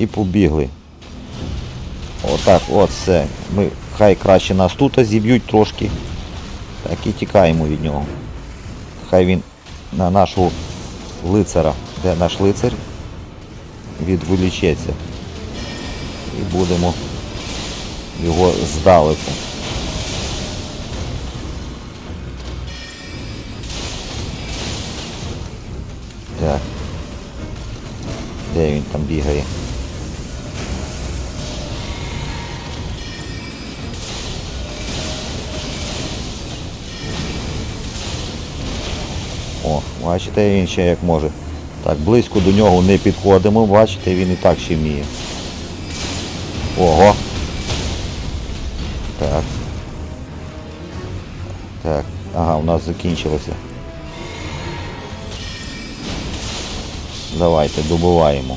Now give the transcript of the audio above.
І побігли. Отак, от все. Ми хай краще нас тут зіб'ють трошки. Так і тікаємо від нього. Хай він на нашу лицара, де наш лицар, відволічеться. І будемо його здалеку. Так. Де він там бігає? О, бачите, він ще як може. Так, близько до нього не підходимо, бачите, він і так ще вміє. Ого. Так. Так. Ага, у нас закінчилося. Давайте, добуваємо.